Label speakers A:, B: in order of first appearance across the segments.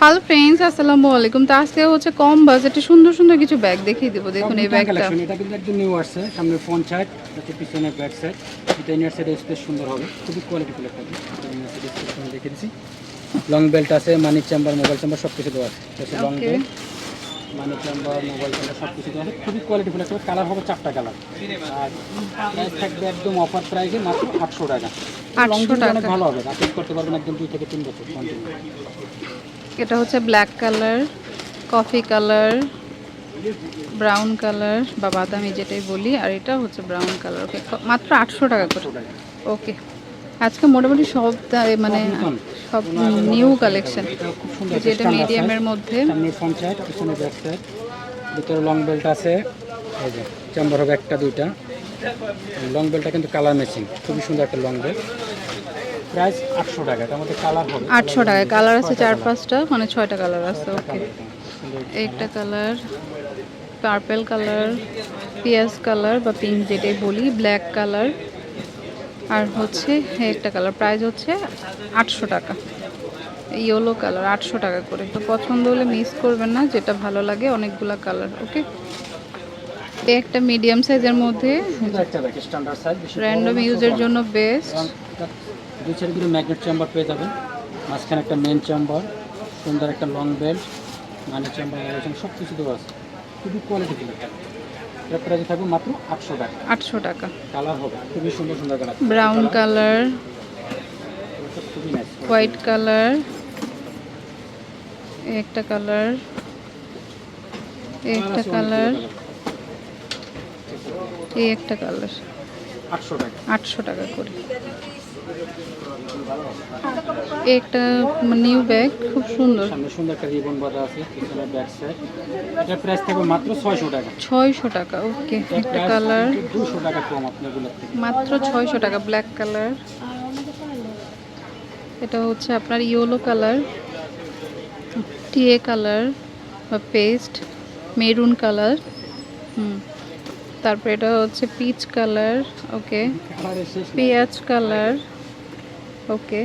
A: Hello friends আসসালামু আলাইকুম। তো আজকে হচ্ছে কম বাজেটে সুন্দর সুন্দর কিছু ব্যাগ দেখিয়ে দেবো। দেখুন এই ব্যাগটা
B: এটা কিন্তু একদম নিউ আসছে। সামনে ফ্রন্ট সাইড তাতে পিছনে ব্যাক সাইড এটা ইনার সাইডে স্পেস সুন্দর হবে। খুবই কোয়ালিটি ফুল একটা ইনার সাইডে স্পেস দেখে দিচ্ছি লং বেল্ট আছে মানি চেম্বার মোবাইল চেম্বার সব কিছু দেওয়া আছে। Long belt money chamber mobile chamber সব কিছু দেওয়া আছে। খুবই কোয়ালিটি ফুল একটা কালার হবে চারটা কালার আর প্রাইস থাকবে একদম অফার প্রাইসে মাত্র আটশো টাকা।
A: 800
B: Long অনেক
A: টাকা।
B: ভালো হবে। রাফিজ করতে পারবেন একদম দুই থেকে তিন বছর। কন্টিনিউ
A: এটা হচ্ছে black colour coffee colour brown colour বা বাদামি যেটাই বলি আর এটা হচ্ছে ব্রাউন কালার ওকে মাত্র আটশো টাকা করে। ওকে আজকে মোটামুটি সব মানে সব নিউ কালেকশন যেটা মিডিয়ামের মধ্যে।
B: ভিতরে লং বেল্ট আছে এই যে চেম্বার হবে একটা দুইটা। লং বেল্টটা কিন্তু কালার ম্যাচিং খুবই সুন্দর একটা লং বেল্ট প্রাইস আটশো টাকা তার মধ্যে কালার হবে।
A: আটশো টাকা কালার আছে চার পাঁচটা মানে ছয়টা কালার আছে ওকে একটা কালার পার্পেল কালার পিয়াজ কালার বা পিঙ্ক যেটাই বলি ব্ল্যাক কালার। আর হচ্ছে একটা কালার প্রাইস হচ্ছে আটশো টাকা। ইয়েলো কালার আটশো টাকা করে। তো পছন্দ হলে মিস করবেন না যেটা ভালো লাগে অনেকগুলা কালার ওকে একটা মিডিয়াম সাইজের মধ্যে র্যান্ডম ইউজের জন্য বেস্ট
B: দুই সাইড কিন্তু ম্যাগনেট চেম্বার পেয়ে যাবেন। মাঝখানে একটা মেন চেম্বার সুন্দর একটা লং বেল্ট মানে চেম্বার সব কিছু দেওয়া আছে। খুবই কোয়ালিটি এটা প্রাইস থাকবে মাত্র আটশো টাকা।
A: আটশো টাকা।
B: কালার হবে খুবই সুন্দর সুন্দর colour
A: brown colour white colour একটা কালার একটা কালার এই একটা কালার
B: আটশো টাকা।
A: আটশো টাকা করে। একটা নিউ ব্যাগ খুব সুন্দর।
B: সামনে সুন্দর একটা রিবন বাঁধা আছে পিছনে ব্যাক সাইড এটা প্রাইস থাকবে মাত্র ছয়শো টাকা।
A: ছয়শো টাকা ওকে একটা কালার
B: দুশো টাকা কম
A: মাত্র ছয়শো টাকা ব্ল্যাক কালার এটা হচ্ছে আপনার ইয়েলো কালার টিএ কালার বা পেস্ট মেরুন কালার হুম। তারপরে এটা হচ্ছে পিচ কালার ওকে পেঁয়াজ কালার ওকে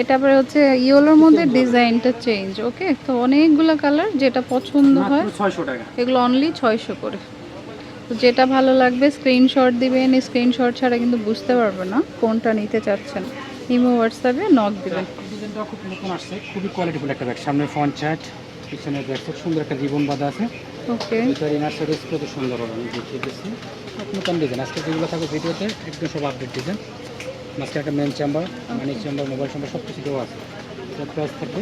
A: এটা আবার হচ্ছে ইয়েলোর মধ্যে ডিজাইনটা চেঞ্জ ওকে তো অনেকগুলো কালার যেটা পছন্দ হয় এগুলো অনলি ছয়শো করে। তো যেটা ভালো লাগবে স্ক্রিনশট দিবেন স্ক্রিনশট ছাড়া কিন্তু বুঝতে পারবে না কোনটা নিতে চাচ্ছেন। ইমো হোয়াটসঅ্যাপে নক দিবেন।
B: ডিজাইনটা খুব নতুন আসছে খুবই কোয়ালিটিফুল একটা ব্যাগ সামনে ফ্রন্ট সাইড পিছনে সাইড সুন্দর একটা রিবন বাঁধা আছে।
A: ওকে
B: ভিতরে ইনার কত সুন্দর হবে আমি দেখিয়ে দিচ্ছি। নতুন ডিজাইন আজকে যেগুলো থাকবে ভিডিওতে একদম সব আপডেট ডিজাইন মাঝখানে একটা main chamber money chamber mobile chamber সব কিছু দেওয়া আছে। এটার প্রাইস থাকবে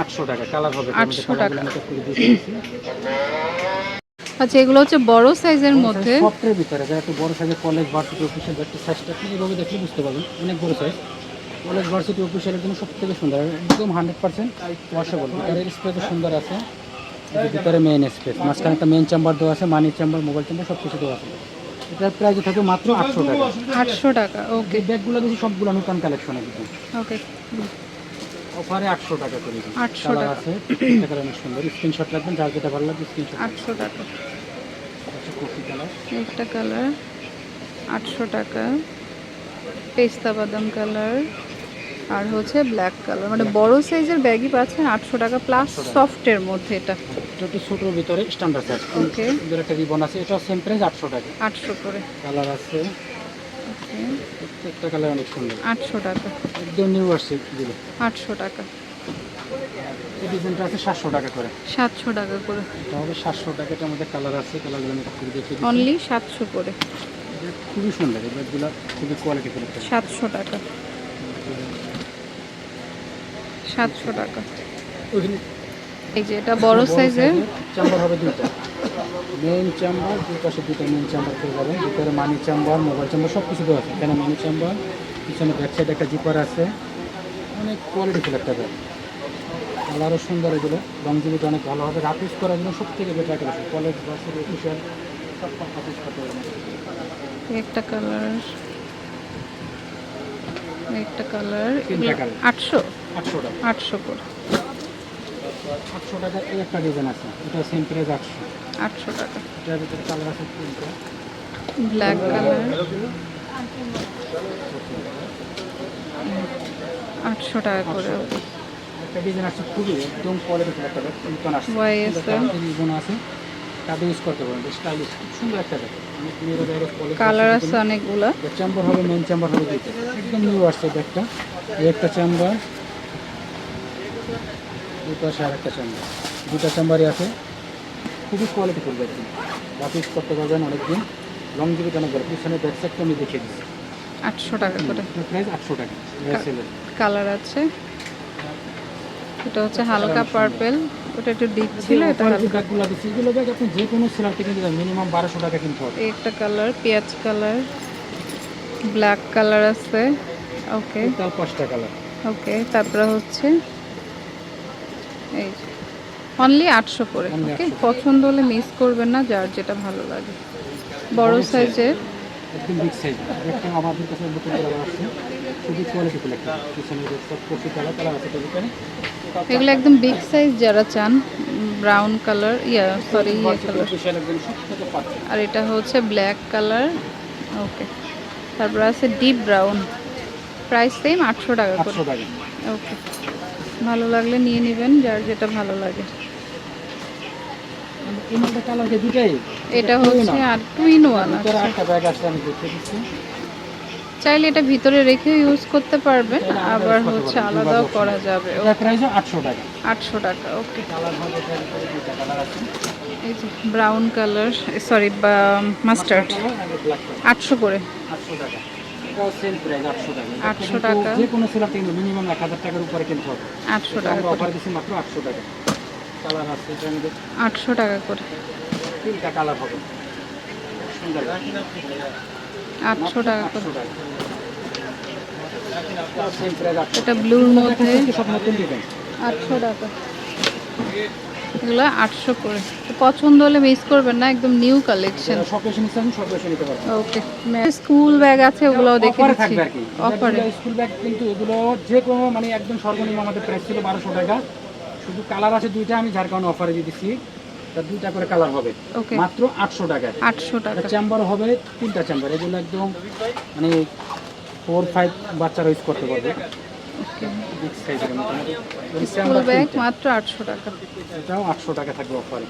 B: আটশো টাকা কালার হবে
A: 800 টাকা। আচ্ছা এগুলো হচ্ছে বড় সাইজের মধ্যে।
B: সফটের ভিতরে যারা একটু বড় সাইজের কলেজ ভার্সিটি অফিসিয়াল ব্যাগটি সাইজটা আপনি এইভাবে দেখলে বুঝতে পারবেন। অনেক বড় সাইজ কলেজ ভার্সিটি অফিসিয়ালের জন্য সব থেকে সুন্দর একদম হান্ড্রেড পার্সেন্ট ওয়াশেবল ভিতরের স্পেস সুন্দর আছে। ভিতরে মেন স্পেস মাঝখানে একটা মেন চেম্বার দেওয়া আছে মানি চেম্বার মোবাইল চেম্বার সব কিছু দেওয়া আছে। এটার প্রাইস থাকে মাত্র আটশো টাকা।
A: আটশো টাকা ওকে।
B: ব্যাগগুলো দেখি সবগুলো নতুন কালেকশন একদম
A: ওকে।
B: অফারে আটশো টাকা করে দিন
A: 800 টাকা।
B: আছে এটা অনেক সুন্দর। স্ক্রিনশট রাখবেন যার যেটা ভালো লাগবে স্ক্রিনশট
A: আটশো টাকা।
B: আচ্ছা কফি কালার
A: একটা কালার আটশো টাকা। পেস্তা বাদাম কালার আর হচ্ছে ব্ল্যাক কালার মানে বড় সাইজের ব্যাগই পাচ্ছেন আটশো টাকা প্লাস সফটের মধ্যে এটা।
B: একটু ছোটোর ভিতরে স্ট্যান্ডার্ড সাইজ
A: ওকে
B: একটা রিবন আছে এটা সেম প্রাইস আটশো টাকা।
A: আটশো করে।
B: কালার আছে। প্রত্যেকটা কালার অনেক সুন্দর।
A: আটশো টাকা।
B: একদম নিউ আসছে দিলে
A: আটশো টাকা।
B: এই ডিজাইনটা আছে সাতশো টাকা করে।
A: সাতশো টাকা করে।
B: এটা হবে সাতশো টাকা এটার মধ্যে কালার আছে কালারগুলো আমি খুবই দেখে
A: অনলি সাতশো করে।
B: খুবই সুন্দর এই ব্যাগগুলো খুবই কোয়ালিটি
A: সাতশো টাকা। সাতশো টাকা। এই যে এটা বড় সাইজের।
B: চেম্বার হবে দুইটা। মেইন চেম্বার দুই পাশে দুটো মেইন চেম্বার পেয়ে যাবেন। ভিতরে মানি চেম্বার মোবাইল চেম্বার সব কিছু দেওয়া আছে। এখানে মানি চেম্বার পিছনে ব্যাক সাইডে একটা জিপার আছে। অনেক কোয়ালিটি ফুল একটা ব্যাগ কালারও সুন্দর এগুলো। লংজিভিটি অনেক ভালো হবে। রাফ ইউজ করার জন্য সব থেকে বেটার একটা কলেজ বাসের অফিসিয়াল সব করতে পারবেন
A: একটা কালার একটা কালার
B: তিনটা
A: আটশো
B: আটশো।
A: করে
B: আটশো টাকার এই একটা ডিজাইন আছে এটা সেম প্রাইস আটশো।
A: আটশো টাকা।
B: এটার ভিতরে কালার আছে তিনটা।
A: ব্ল্যাক কালার আটশো টাকা করে।
B: একটা ডিজাইন আসছে খুবই একদম কোয়ালিটি একটা রিবন আছে। তাতে ইউজ করতে পারেন স্টাইলিশ সুন্দর একটা ব্যাগ মেয়েরা ব্যাগের
A: কালার আছে অনেকগুলা।
B: চেম্বার হবে মেন চেম্বার হবে একদম নিউ আসছে ব্যাগটা এই একটা চেম্বার দুই পাশে আর একটা চেম্বার দুটা চেম্বারই আছে। খুবই quality full bag rough use করতে পারবেন অনেকদিন। লং জিবি অনেক ভালো। পিছনে ব্যাগ সাইডটা আমি দেখিয়ে দিচ্ছি।
A: আটশো টাকা করে।
B: প্রাইস আটশো টাকা।
A: কালার আছে। এটা হচ্ছে হালকা পার্পেল ওটা একটু ডিপ ছিল এটা হালকা
B: ব্যাগগুলো দিচ্ছি ব্যাগ আপনি যে কোনো সেলার থেকে নিতে মিনিমাম বারোশো টাকা কিনতে হবে।
A: একটা কালার পেঁয়াজ কালার ব্ল্যাক কালার আছে ওকে
B: তার পাঁচটা কালার।
A: ওকে তারপরে হচ্ছে এই অনলি আটশো করে ওকে পছন্দ হলে মিস করবেন না যার যেটা ভালো লাগে। বড় সাইজের
B: একদম বিগ সাইজ একটা আমাদের কাছে নতুন করে আসছে খুবই কোয়ালিটি ফুল একটা পিছনে যে সব কফি কালার কালার আছে তার ভিতরে
A: এগুলো একদম বিগ সাইজ যারা চান ব্রাউন কালার ইয়া সরি ইয়ে কালার আর এটা হচ্ছে ব্ল্যাক কালার ওকে তারপর আছে ডিপ ব্রাউন প্রাইস সেম আটশো টাকা করে। ওকে ভালো লাগলে নিয়ে নেবেন যার যেটা ভালো লাগে
B: এই মালটা কালার যে দুটাই
A: এটা হচ্ছে আর টুইন ওয়ান চাইলে এটা ভিতরে রেখে ইউজ করতে পারবেন আবার হচ্ছে আলাদাও করা যাবে।
B: আটশো টাকা।
A: আটশো টাকা ওকে এই যে ব্রাউন কালার সরি মাস্টার্ড আটশো করে
B: আটশো টাকা আটশো টাকা। যে কোনো সেলার মিনিমাম এক হাজার টাকার উপরে কিনতে হবে।
A: আটশো টাকা
B: অফার দিচ্ছি মাত্র আটশো টাকা। কালার আছে।
A: আটশো টাকা করে।
B: তিনটা কালার হবে। সুন্দর।
A: আটশো টাকা করে। এটা ব্লুর মধ্যে
B: সব নতুন ডিজাইন
A: আটশো টাকা। এগুলো আটশো করে। পছন্দ হলে মিস করবেন না একদম new collection okay school bag আছে ওগুলোও দেখে
B: কি।
A: অফারে
B: স্কুল ব্যাগ কিন্তু এগুলো যে কোনো মানে একদম সর্বনিম্ন আমাদের প্রাইস ছিল বারোশো টাকা। শুধু কালার আছে দুইটা আমি কারণে অফারে দিচ্ছি তা দুইটা করে কালার হবে।
A: ওকে
B: মাত্র আটশো টাকায়
A: আটশো টাকা।
B: চেম্বার হবে তিনটা চেম্বার এগুলো একদম মানে ফোর ফাইভ বাচ্চারা ইউজ করতে পারবে।
A: মাত্র আটশো টাকা।
B: এটাও আটশো টাকা থাকবে অফারে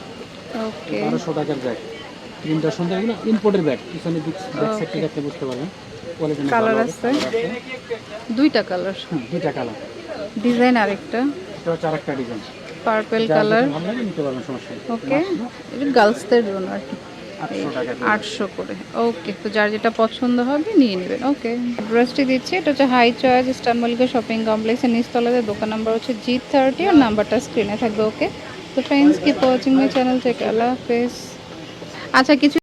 B: বারোশো টাকার ব্যাগ তিনটা সুন্দর এগুলো ইম্পোর্টের ব্যাগ পিছনে ব্যাক সাইড থেকে আপনি বুঝতে পারবেন।
A: আছে। দুইটা কালার
B: দুইটা কালার
A: ডিজাইন আরেকটা।
B: এটা হচ্ছে আরেকটা ডিজাইন
A: পার্পেল কালার
B: ভালো লাগে নিতে পারবেন সমস্যা নেই।
A: ওকে এটা গার্লসদের জন্য আর কি। আটশো করে। ওকে তো যার যেটা পছন্দ হবে নিয়ে নেবেন ওকে ড্রেসটি দিচ্ছি। এটা হচ্ছে high choice star Mallika shopping কমপ্লেক্সের নিচতলাতে। দোকান নাম্বার হচ্ছে জি থার্টি আর নাম্বারটা স্ক্রিনে থাকবে। ওকে তো friends keep watching my channel থেকে আল্লাহ হাফেজ। আচ্ছা কিছু